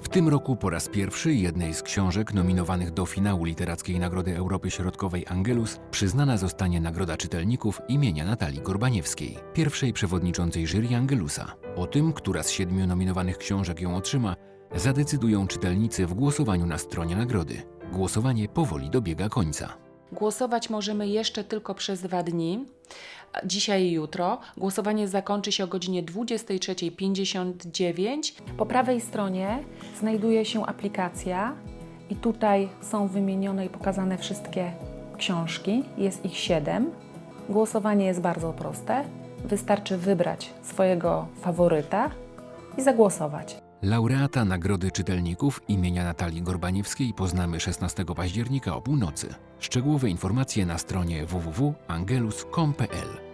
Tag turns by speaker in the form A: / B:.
A: W tym roku po raz pierwszy jednej z książek nominowanych do finału Literackiej Nagrody Europy Środkowej Angelus przyznana zostanie Nagroda Czytelników imienia Natalii Gorbaniewskiej, pierwszej przewodniczącej jury Angelusa. O tym, która z siedmiu nominowanych książek ją otrzyma, zadecydują czytelnicy w głosowaniu na stronie nagrody. Głosowanie powoli dobiega końca.
B: Głosować możemy jeszcze tylko przez dwa dni, dzisiaj i jutro. Głosowanie zakończy się o godzinie 23.59.
C: Po prawej stronie znajduje się aplikacja i tutaj są wymienione i pokazane wszystkie książki. Jest ich siedem. Głosowanie jest bardzo proste. Wystarczy wybrać swojego faworyta i zagłosować.
A: Laureata Nagrody Czytelników imienia Natalii Gorbaniewskiej poznamy 16 października o północy. Szczegółowe informacje na stronie www.angelus.com.pl